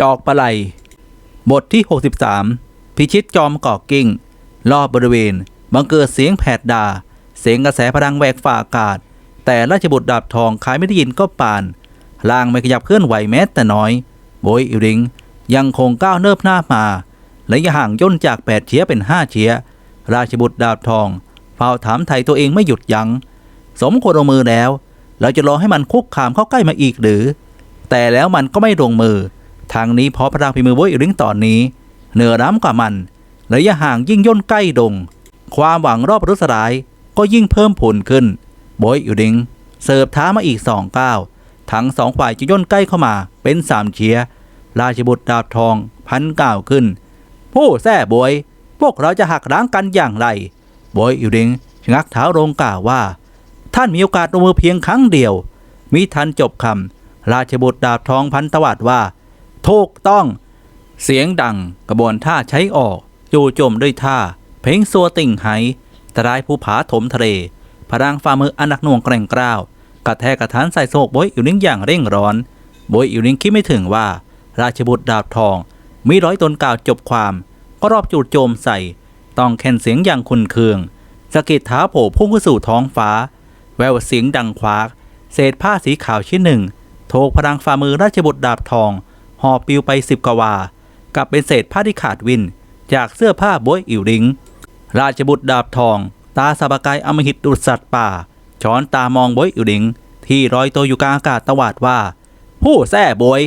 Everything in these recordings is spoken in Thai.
จอกปลาไหลบทที่ 63 พิชิตจอมก่อกิ้ง รอบบริเวณ บังเกิดเสียงแผดดา เสียงกระแสพลังแหวกฝ่าอากาศ แต่ราชบุตรดาบทองขายไม่ได้ยินก็ปานล่างไม่ขยับเคลื่อนไหวแม้แต่น้อยโบยอิริง ยังคงก้าวเนิบหน้ามาระยะห่างย่นจากแปดเฉียเป็นห้าเฉีย ราชบุตรดาบทองเฝ้าถามไทยตัวเองไม่หยุดยัง้ง สมควรลงมือแล้ว เราจะรอให้มันคุกคามเข้าใกล้มาอีกหรือ แต่แล้วมันก็ไม่ลงมือ ทางนี้เพราะพลังฝีมือโบยอิริงตอนนี้ เหนือร้ำกว่ามันระยะห่างยิ่งย่นใกล้ดง ความหวังรอบรุษร้ายก็ยิ่งเพิ่มผลขึ้นโบยอิริงเสิร์ฟท้ามาอีกสองก้าวทั้งสองฝ่ายจะย่นใกล้เข้ามาเป็นสามเชียราชบุตรดาบทองพันก้าวขึ้น ผู้แท้บวย พวกเราจะหักล้างกันอย่างไรโบยอิริงชงักเท้าลงกล่าวว่า ท่านมีโอกาสลงมือเพียงครั้งเดียว มิทันจบคำราชบุตรดาบทองพันตวัดว่า ถูกต้อง เสียงดังกระบวนท่าใช้ออกจู่โจมด้วยท่า เพ่งซัวติ่งไหตรายภูผาถมทะเลพลังฝ่ามืออันหนักหน่วงแกร่งกล้าวกระแทกกระทานใส่โศกโบยอิวลิงอย่างเร่งร้อนโบยอิวลิงคิดไม่ถึงว่า ราชบุตรดาบทอง มีร้อยตนกล่าวจบความ ก็รอบจู่โจมใส่ ต้องแข่นเสียงอย่างคุนเคืองสะกิดเท้าโผล่พุ่งขึ้นสู่ท้องฟ้า แววเสียงดังควาก เศษผ้าสีขาวชิ้นหนึ่งโถกพลังฝ่ามือราชบุตรดาบทอง หอบปิวไปสิบกว่า กับเป็นเศษผ้าที่ขาดวิน จากเสื้อผ้าโบยอิวริง ราชบุตรดาบทอง ตาสบกายอมหิตดุสัตว์ป่า ช้อนตามองโบยอิวริง ที่ลอยตัวอยู่กลางอากาศตวาดว่า ผู้แท้โบย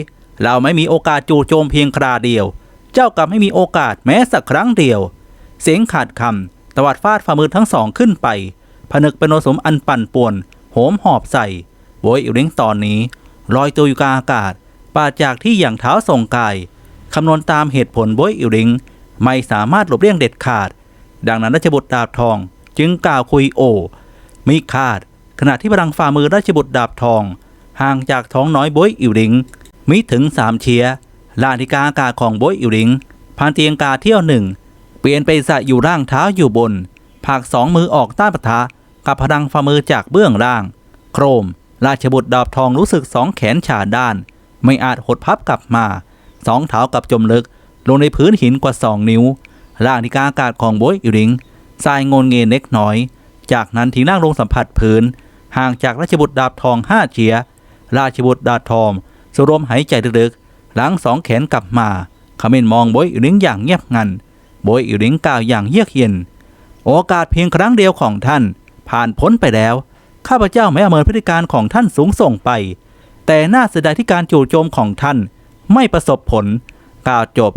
เราไม่มีโอกาสจู่โจมเพียงคราเดียว เจ้ากลับไม่มีโอกาสแม้สักครั้งเดียว เสียงขาดคำตวัดฟาดฝ่ามือทั้งสองขึ้นไป ผนึกเป็นโอสมอันปั่นป่วนโหมหอบใส่โบยอิวริงตอนนี้ลอยตัวอยู่กลางอากาศ ปราดจากที่อย่างเท้าส่งกายคำนวณตามเหตุผลโบยอิวริง ไม่สามารถหลบเลี่ยงเด็ดขาด ดังนั้นราชบุตรดาบทอง จึงกล่าวคุยโอมิคาด ขณะที่พลังฝ่ามือราชบุตรดาบทอง ห่างจากท้องน้อยโบยอิวริง มิถึงสามเชียลาธิกาอากาศของโบยอิวริงพันเตียงกาเที่ยวหนึ่ง เปลี่ยนไปสะอยู่ร่างเท้าอยู่บนผากสองมือออกต้านปะทะกับพลังฝ่ามือจากเบื้องล่าง โครม ราชบุตรดาบทองรู้สึกสองแขนฉาด้าน ไม่อาจหดพับกลับมา สองเท้ากับจมลึก ลงในพื้นหินกว่าสองนิ้ว ร่างที่กลางอากาศของโบยอิริงทรายงนเงนเล็กน้อย จากนั้นทิ้งนั่งลงสัมผัสพื้น ห่างจากราชบุตรดาบทองห้าเฉีย ราชบุตรดาบทองสรวมหายใจลึกๆ หลังสองแขนกลับมาขมิ้นมองโบยอิริงอย่างเงียบงัน โบยอิริงกล่าวอย่างเยือกเย็น โอกาสเพียงครั้งเดียวของท่าน ผ่านพ้นไปแล้ว ข้าพเจ้าไม่อเมินพฤติการของท่านสูงส่งไป แต่น่าเสียดายที่การจู่โจมของท่าน ไม่ประสบผลกล่าวจบ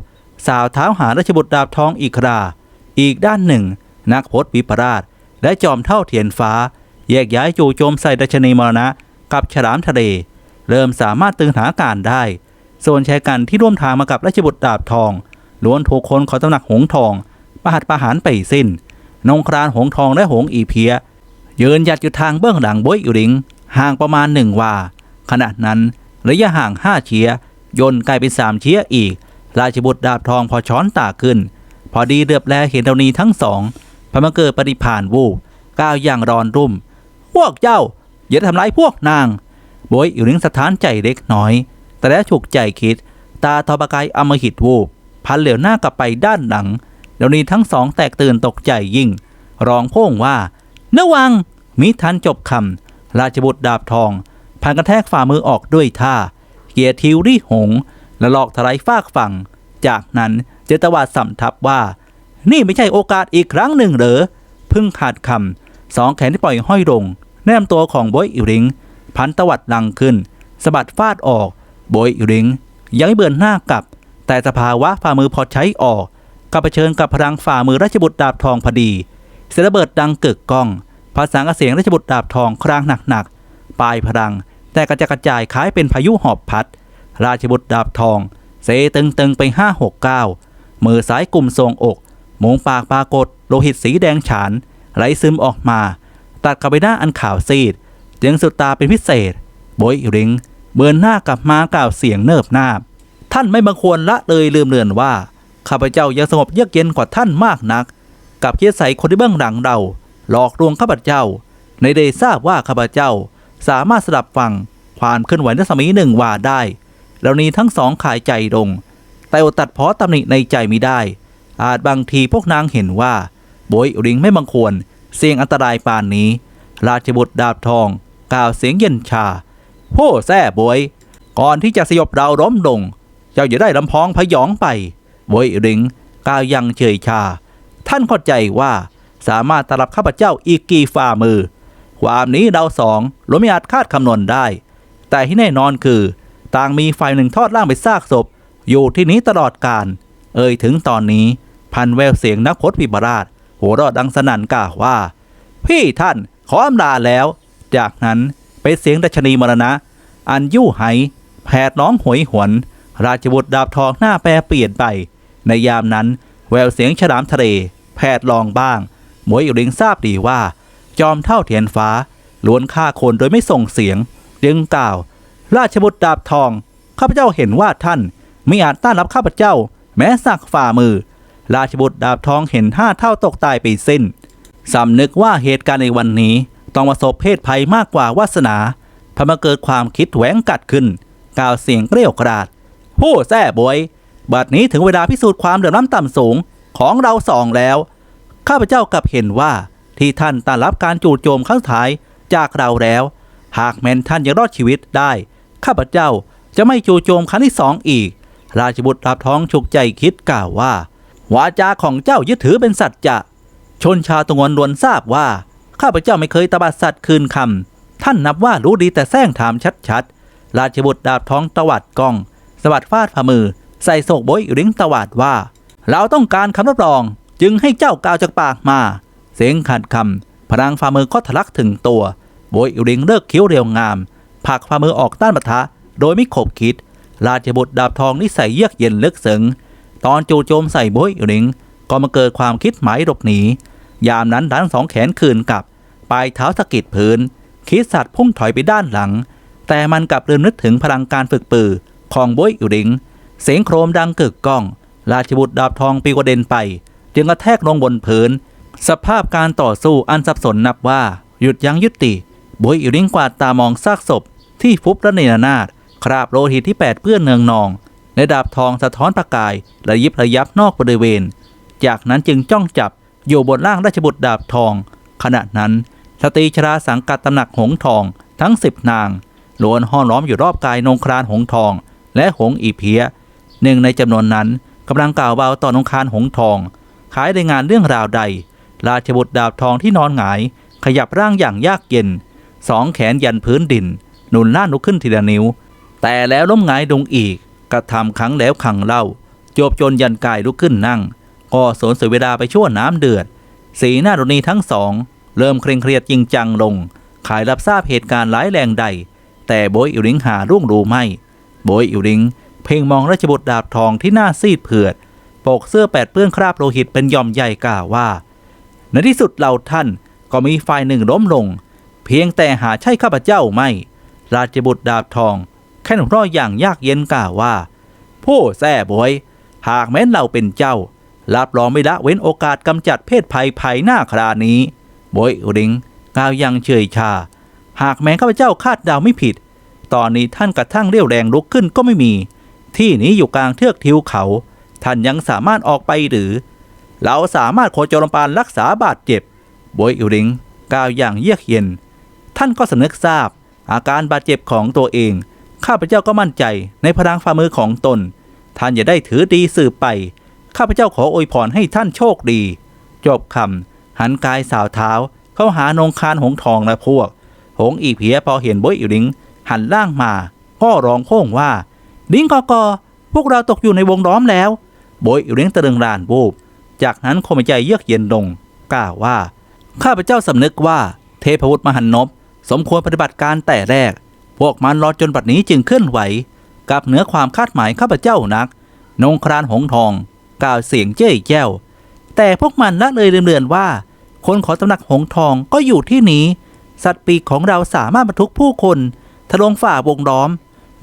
สาวเท้าหาราชบุตรดาบทองอีกครา อีกด้านหนึ่ง นักพจน์วิปราช และจอมเท่าเทียนฟ้า แยกย้ายจู่โจมใส่ดัชนีมรณะ กับฉลามทะเล เริ่มสามารถตึงสถานการได้ ส่วนชายกันที่ร่วมทางมากับราชบุตรดาบทองล้วนถูกคนขอตำหนักหงทอง ประหัตประหารไปสิ้น นงครานหงทองและหงอีเพียยืนหยัดอยู่ทางเบื้องหลังโบยอิริง ห่างประมาณหนึ่งวา ขณะนั้นระยะห่างห้าเชียยนกลายเป็นสามเชียอีก ราชบุตรดาบทองพอช้อนตาขึ้น พอดีเดือบแลเห็นเท่านี้ทั้งสองพอมาเกิดปฏิผ่านวูบก้าวอย่างรอนรุ่ม พวกเจ้า อย่าทำร้ายพวกนางโบยอิริงสถานใจเล็กน้อย แต่แล้วฉุกใจคิด ตาทอประกายอมหิตวูบพันเหลียวหน้ากลับไปด้านหลังเดี๋ยวนี้ทั้งสองแตกตื่นตกใจยิ่ง ร้องโพ่งว่าระวัง มิทันจบคำราชบุตรดาบทอง พันกระแทกฝ่ามือออกด้วยท่า เกียร์ทิวรี่หง และหลอกทลายฟากฝั่ง จากนั้นเจตวาดสำทับว่า นี่ไม่ใช่โอกาสอีกครั้งหนึ่งเหรอพึ่งขาดคำสองแขนที่ปล่อยห้อยลงแนมตัวของโบยอิริง พันตวัดลังขึ้นสะบัดฟาดออกโบยอิริง ยังไม่เบือนหน้ากลับ แต่สภาวะฝ่ามือพอใช้ออกกับเผชิญกับพลังฝ่ามือราชบุตรดาบทองพอดีเสียงระเบิดดังกึกก้องภาษากระเสียงราชบุตรดาบทองครางหนักๆปลายพลัง แต่กระจายกระจายคล้ายเป็นพายุหอบพัด ราชบุตรดาบทอง เซตึงๆไปห้าหกเก้ามือซ้ายกลุ่มทรงอกหมงปากปรากฏ โลหิตสีแดงฉาน ไหลซึมออกมา ตัดกับใบหน้าอันขาวซีดเสียงสุดตาเป็นพิเศษโบยอิริง เบือนหน้ากลับมากล่าวเสียงเนิบนาบ ท่านไม่บังควรละเลยลืมเลือนว่า ข้าพเจ้ายังสงบเยือกเย็นกว่าท่านมากนัก กับเคียใสคนที่เบื้องหลังเรา หลอกลวงข้าพเจ้า ในได้ทราบว่าข้าพเจ้า สามารถสดับฟังความเคลื่อนไหวในสมัยหนึ่งวาได้เรานี้ทั้งสองขายใจลง แต่อดตัดเพอตำหนิในใจมิได้ อาจบางทีพวกนางเห็นว่าโบยริงไม่บังควร เสี่ยงอันตรายปานนี้ ราชบุตรดาบทอง กล่าวเสียงเย็นชาโพ่แซ่บวยก่อนที่จะสยบเราล้มลง เจ้าอย่าได้ลำพองพยองไปโบยริงกล่าวยังเฉยชา ท่านเข้าใจว่าสามารถตลับข้าพเจ้าอีกกี่ฝ่ามือ ความนี้เราสองล้ไม่อาจคาดคำนวณได้ แต่ที่แน่นอนคือ ต่างมีฝ่ายหนึ่งทอดร่างไปซากศพ อยู่ที่นี้ตลอดการ เอ่ยถึงตอนนี้พันแววเสียงนักพจน์วิบราชหัวเราะดังสนั่นกล่าวว่า พี่ท่านขออำลาแล้ว จากนั้นเป็นเสียงดัชนีมรณะ อันยู่ไหแผดน้องหวยหวน ราชบุตรดาบทองหน้าแปรเปลี่ยนไป ในยามนั้น แววเสียงฉลามทะเล แผดลองบ้าง หมวยอิริงทราบดีว่า จอมเท่าเทียนฟ้าล้วนฆ่าคนโดยไม่ส่งเสียง จึงกล่าว ราชบุตรดาบทอง ข้าพเจ้าเห็นว่าท่านไม่อาจต้านรับข้าพเจ้า แม้สักฝ่ามือ ราชบุตรดาบทองเห็นห้าเท่าตกตายไปสิ้นสำนึกว่าเหตุการณ์ในวันนี้ต้องประสบเพศภัยมากกว่าวาสนาพอมาเกิดความคิดแหวงกัดขึ้น กล่าวเสียงเกรี้ยวกราด ผู้แซ่บวยบัดนี้ถึงเวลาพิสูจน์ความเดือดร้อนต่ำสูงของเราสองแล้ว ข้าพเจ้ากลับเห็นว่า ที่ท่านต้านรับการจู่โจมครั้งสุดท้ายจากเราแล้ว หากแม้นท่านยังรอดชีวิตได้ ข้าพเจ้าจะไม่จู่โจมครั้งที่สองอีก ราชบุตรรับท้องฉุกใจคิดกล่าวว่า วาจาของเจ้ายึดถือเป็นสัจจะ ชนชาวตงวนรวนทราบว่า ข้าพเจ้าไม่เคยตบัดสัตว์คืนคำท่านนับว่ารู้ดีแต่แซงถามชัดๆ ราชบุตรดาบท้องตวัดกองสวัสดฟาดฝ่ามือ ใส่โศกโบยริ้งตวาดว่า เราต้องการคำรับรองจึงให้เจ้ากล่าวจากปากมา เสียงขัดคำพลังฝ่ามือก็ทะลักถึงตัวโบยริงเลิกคิ้วเรียวงามผลักฝ่ามือออกต้านปะทะ โดยไม่ขบคิด ราชบุตรดาบทองนิสัยเยือกเย็นเลึกซึ้งตอนจู่โจมใส่โบยริง ก็มาเกิดความคิดหมายหลบหนี ยามนั้นทั้งสองแขนคืนกลับ ปลายเท้าสะกิดพื้น คิดสัตว์พุ่งถอยไปด้านหลัง แต่มันกลับลืมนึกถึงพลังการฝึกปือของโบยอุริง เสียงโครมดังกึกก้อง ราชบุตรดาบทองปีกระเด็นไป จึงกระแทกลงบนพื้น สภาพการต่อสู้อันสับสนนับว่าหยุดยั้งยุติโบยอุริงกวาดตามองซากศพ ที่ฟุบระเนรนาดคราบโลหิตที่แปดเปื้อนเนืองนองและดาบทองสะท้อนประกายระยิบระยับนอกบริเวณ จากนั้นจึงจ้องจับอยู่บนล่างราชบุตรดาบทอง ขณะนั้นสตรีชราสังกัดตำหนักหงทองทั้งสิบนางล้วนห้อมล้อมอยู่รอบกายนงครานหงทอง และหงอีเพียหนึ่งในจำนวนนั้นกำลังกล่าวเบาต่อนงครานหงทองขายในงานเรื่องราวใด ราชบุตรดาบทองที่นอนหงาย ขยับร่างอย่างยากเย็น สองแขนยันพื้นดิน หนุนล่านลุกขึ้นทีละนิ้ว แต่แล้วล้มหงายลงอีก กระทำครั้งแล้วครั้งเล่า จบจนยันกายลุกขึ้นนั่งก็สนเสียเวลาไปชั่วน้ำเดือด สีหน้าดนีทั้งสอง เริ่มเคร่งเครียดจริงจังลง ขายรับทราบเหตุการณ์ร้ายแรงใด แต่โบยอิริงหาร่วงรู้ไม่ โบยอิริง เพ่งมองราชบุตรดาบทองที่หน้าซีดเผือด ปกเสื้อแปดเปื้อนคราบโลหิตเป็นย่อมใหญ่กล่าวว่า ในที่สุดเราท่านก็มีฝ่ายหนึ่งล้มลง เพียงแต่หาใช่ข้าพเจ้าไม่ ราชบุตรดาบทอง แค่นร้อยอย่างยากเย็นกล่าวว่า ผู้แซ่บวยหากแม้นเราเป็นเจ้ารับรองไม่ละเว้นโอกาสกำจัดเพศภัยภายหน้าครานี้โบยริงกล่าวยังเฉยชา หากแม้ข้าพเจ้าคาดเดาไม่ผิด ตอนนี้ท่านกระทั่งเรี่ยวแรงลุกขึ้นก็ไม่มี ที่นี้อยู่กลางเทือกทิวเขา ท่านยังสามารถออกไปหรือ เราสามารถโคจรปานรักษาบาดเจ็บโบยอิริงกล่าวอย่างเยือกเย็น ท่านก็สนึกทราบ อาการบาดเจ็บของตัวเอง ข้าพเจ้าก็มั่นใจในพลังฝ่ามือของตน ท่านอย่าได้ถือดีสืบไป ข้าพเจ้าขออวยพรให้ท่านโชคดี จบคำหันกายสาวเท้า เข้าหานงคารหงทองและพวก หงอีเพียพอเห็นโบยอิริงหันล่างมาก็ร้องโค้งว่าลิงกอกอพวกเราตกอยู่ในวงล้อมแล้วโบยอิริงตะลึงรานวูบ จากนั้นคมใจเยือกเย็นลงกล่าวว่า ข้าพเจ้าสำนึกว่าเทพวุฒิมหันนบสมควรปฏิบัติการแต่แรก พวกมันรอจนบัดนี้จึงเคลื่อนไหว กับเหนือความคาดหมายข้าพเจ้านัก นงครานหงทอง กล่าวเสียงเจ้ยแจ้ว แต่พวกมันละเลยเลือนว่า คนขอตำหนักหงทองก็อยู่ที่นี้ สัตว์ปีกของเราสามารถบรรทุกผู้คนทะลวงฝ่าวงล้อม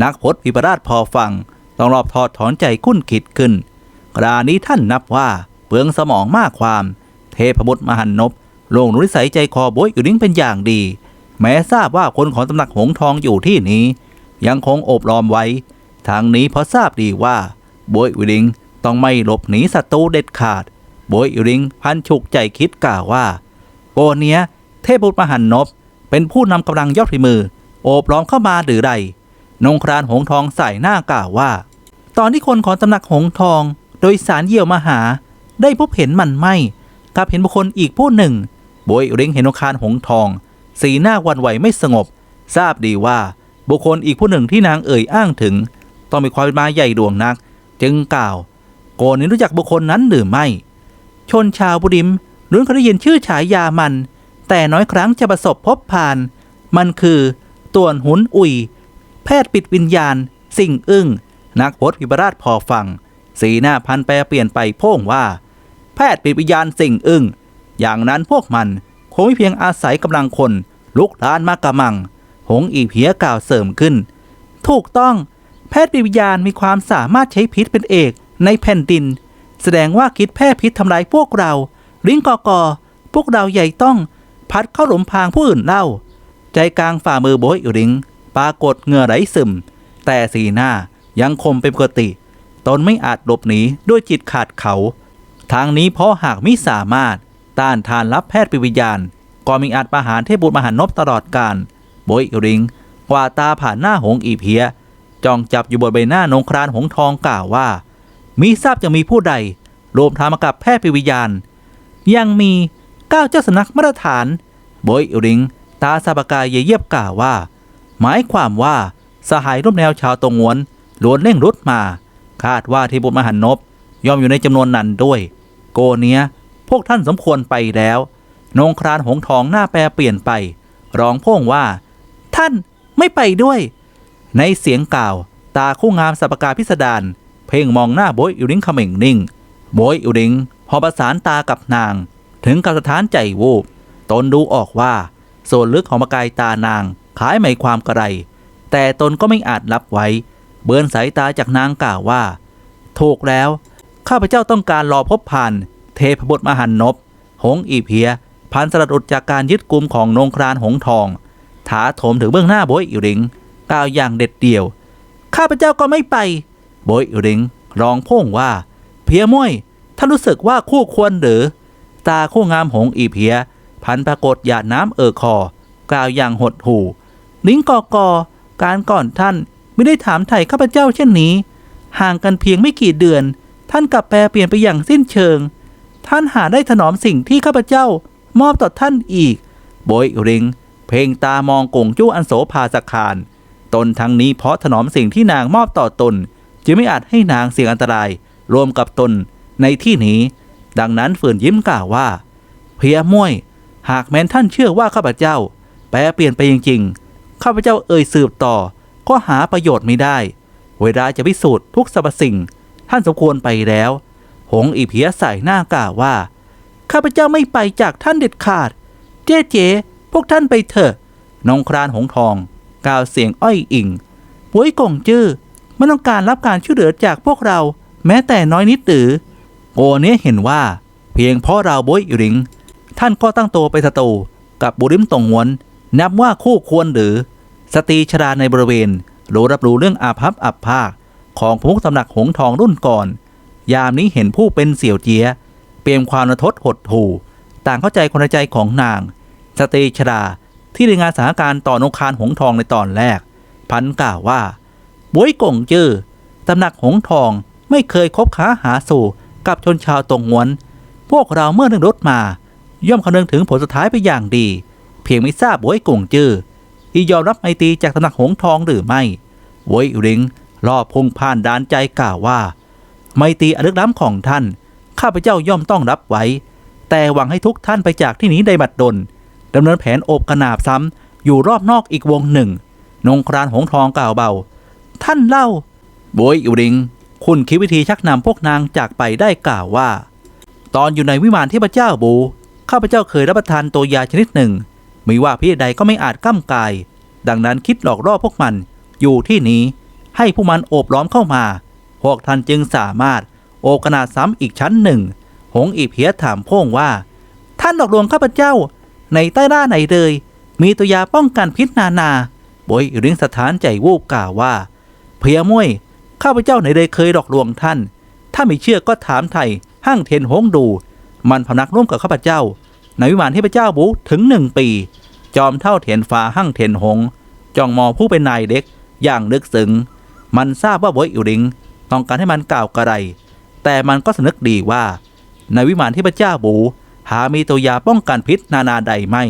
นักพจน์วิปราชพอฟัง ต้องรอบทอดถอนใจคุ้นคิดขึ้นกรานี้ท่านนับว่า เปลืองสมองมากความ เทพบุตรมหันนบลงนิสัยใจคอโบยอยู่นิ่งเป็นอย่างดี แม้ทราบว่าคนของตำหนักหงทองอยู่ที่นี้ ยังคงโอบล้อมไว้ ทางนี้เพราะทราบดีว่าบวยอุริงต้องไม่หลบหนีศัตรูเด็ดขาดบวยอุริงพันฉุกใจคิดกล่าวว่า โกเนี้ย เทพบุตรมหันนบเป็นผู้นำกำลังยอดฝีมือ โอบล้อมเข้ามาหรือไรนงครานหงทองใส่หน้ากล่าวว่า ตอนที่คนของตำหนักหงทอง โดยสารเยี่ยวมาหา ได้พบเห็นมันไหมกับเห็นบุคคลอีกผู้หนึ่งบวยอุริงเห็นนงคานหงทอง สีหน้าวันไหวไม่สงบ ทราบดีว่าบุคคลอีกผู้หนึ่งที่นางเอ่ยอ้างถึง ต้องมีความเป็นมาใหญ่ดวงนัก จึงกล่าว โกนี้รู้จักบุคคลนั้นหรือไม่ ชนชาวบุริมล้วนเคยได้ยินชื่อฉายามัน แต่น้อยครั้งจะประสบพบผ่าน มันคือต่วนหุนอุย แพทย์ปิดวิญญาณ สิ่งอึ้งนักพจน์วิบราชพอฟัง สีหน้าพันแปรเปลี่ยนไปโพ่งว่า แพทย์ปิดวิญญาณสิ่งอึ้งอย่างนั้นพวกมันคงไม่เพียงอาศัยกำลังคน ลุกลานมากระมัง หงอีเพียกล่าวเสริมขึ้น ถูกต้องแพทย์ปิดวิญญาณมีความสามารถใช้พิษเป็นเอกในแผ่นดิน แสดงว่าคิดแพร่พิษทำลายพวกเรา ลิงกอกอพวกเราใหญ่ต้องพัดเข้าหลุมพรางผู้อื่นเล่า ใจกลางฝ่ามือโบยอุริงปรากฏเหงื่อไหลซึม แต่สีหน้ายังคมเป็นปกติ ตนไม่อาจหลบหนีด้วยจิตขาดเขา ทางนี้เพราะหากมิสามารถต้านทานรับแพทย์ปิวิญญาณก็มีอาจประหารเทพบุตรมหานพตลอดกาลโบยริง กว่าตาผ่านหน้าหงอีเพียจ้องจับอยู่บนใบหน้านงครานหงทองกล่าวว่ามีทราบจะมีผู้ใดรวมทางมากับแพทย์ปิวิญญาณ ยังมีเก้าเจ้าสนักมาตรฐานโบยริง ตาซาบกายเยียบกล่าวว่า หมายความว่าสหายร่วมแนวชาวตงวนล้วนเร่งรุดมา คาดว่าเที่บุตรมหันนบ ย่อมอยู่ในจำนวนนั้นด้วย โกเนี้ยพวกท่านสมควรไปแล้ว นงครานหงทองหน้าแปรเปลี่ยนไป ร้องพ่งว่า ท่านไม่ไปด้วย ในเสียงกล่าว ตาคู่งามสัปกาพิสดารเพ่งมองหน้าโบยอุริงขม่งนิ่งโบยอุริงพอประสานตากับนาง ถึงกับสถานใจวูบตนดูออกว่า ส่วนลึกของประกายตานางขายหมายความกระไร แต่ตนก็ไม่อาจรับไว้ เบือนสายตาจากนางกล่าวว่า ถูกแล้ว ข้าพเจ้าต้องการรอพบผ่าน เทพบุตรมหันนบ หงอีเพีย พันสลัดอุดจากการยึดกลุ่มของนงครานหงทอง ถาโถมถึงเบื้องหน้าโบยอิริงกล่าวอย่างเด็ดเดี่ยว ข้าพเจ้าก็ไม่ไป โบยอิริงร้องพ่งว่า เพียม้วยท่านรู้สึกว่าคู่ควรหรือ ตาคู่งามหงอีเพีย พันปรากฏหยาดน้ำเอ่อคอกล่าวอย่างหดหู่ลิงกอกอการก่อนท่านไม่ได้ถามไถ่ข้าพเจ้าเช่นนี้ ห่างกันเพียงไม่กี่เดือน ท่านกลับแปลเปลี่ยนไปอย่างสิ้นเชิง ท่านหาได้ถนอมสิ่งที่ข้าพเจ้ามอบต่อท่านอีก โบยริง เพ่งตามองกงจู้อันโสภาสคารตนทั้งนี้เพราะถนอมสิ่งที่นางมอบต่อตน จึงไม่อาจให้นางเสี่ยงอันตราย รวมกับตนในที่นี้ ดังนั้นฝืนยิ้มกล่าวว่า เพียม่วย หากแม้นท่านเชื่อว่าข้าพเจ้า แปลเปลี่ยนไปจริงๆข้าพเจ้าเอ่ยสืบต่อ ก็หาประโยชน์ไม่ได้ เวลาจะพิสูจน์ทุกสรรพสิ่ง ท่านสมควรไปแล้ว หงอีเพียใส่หน้ากล่าวว่า ข้าพเจ้าไม่ไปจากท่านเด็ดขาด เจ๊เจ๊พวกท่านไปเถอะน้องครานหงทองกล่าวเสียงอ้อยอิงป่วยกงจื้อไม่ต้องการรับการช่วยเหลือจากพวกเรา แม้แต่น้อยนิดหรือโอเนี้เห็นว่า เพียงเพราะเราบวยอิริง ท่านก็ตั้งตัวไปศัตรูกับบุริมตงหวน นับว่าคู่ควรหรือ สตรีชราในบริเวณรู้รับรู้เรื่องอาภัพอับภาค ของพวกตำหนักหงทองรุ่นก่อน ยามนี้เห็นผู้เป็นเสี่ยวเจีย เปลี่ยมความระทดหดหู่ ต่างเข้าใจคนในใจของนาง สตรีชราที่รายงานสถานการณ์ต่อนกคารหงทองในตอนแรก พันกล่าวว่าบวยกงจื้อตำหนักหงทองไม่เคยคบค้าหาสู่กับชนชาวตงหวน พวกเราเมื่อนึงรถมา ย่อมคำนึงถึงผลสุดท้ายไปอย่างดี เพียงไม่ทราบบวยกงจื้อที่ยอมรับไมตรีจากตำหนักหงทองหรือไม่บวยริง รอบพงผ่านดานใจกล่าวว่า ไมตีอลึกล้ำของท่าน ข้าพเจ้าย่อมต้องรับไว้ แต่หวังให้ทุกท่านไปจากที่นี้ในบัดดลดำเนินแผนโอบกระนาบซ้ำอยู่รอบนอกอีกวงหนึ่ง นงครานหงทองกล่าวเบา ท่านเล่าบวยอิริง คุณคิดวิธีชักนำพวกนางจากไปได้กล่าวว่า ตอนอยู่ในวิมานเทพเจ้าบู ข้าพเจ้าเคยรับประทานตัวยาชนิดหนึ่งไม่ว่าพี่ใดก็ไม่อาจก้ำกาย ดังนั้นคิดหลอกล่อพวกมันอยู่ที่นี้ ให้พวกมันโอบล้อมเข้ามา พวกท่านจึงสามารถโอบขนาดซ้ำอีกชั้นหนึ่ง หงอีเพียถามพ่งว่า ท่านหลอกลวงข้าพเจ้า ในใต้ด้านไหนเลย มีตัวยาป้องกันพิษนานาบอยริงสถานใจวูบกล่าวว่า เพียมวยข้าพเจ้าไหนได้เคยหลอกลวงท่าน ถ้าไม่เชื่อก็ถามไทยห้างเทนหงดู มันพำนักร่วมกับข้าพเจ้า ในวิมานเทพระเจ้าบูถึงหนึ่งปี จอมเท่าเทียนฟ้าห้างเทียนหง จ้องมองผู้เป็นนายเด็กอย่างลึกซึ้ง มันทราบว่าบวยอิวริงต้องการให้มันกล่าวกระไร แต่มันก็สำนึกดีว่า ในวิมานที่พระเจ้าบู หามีตัวยาป้องกันพิษนานาใดไม่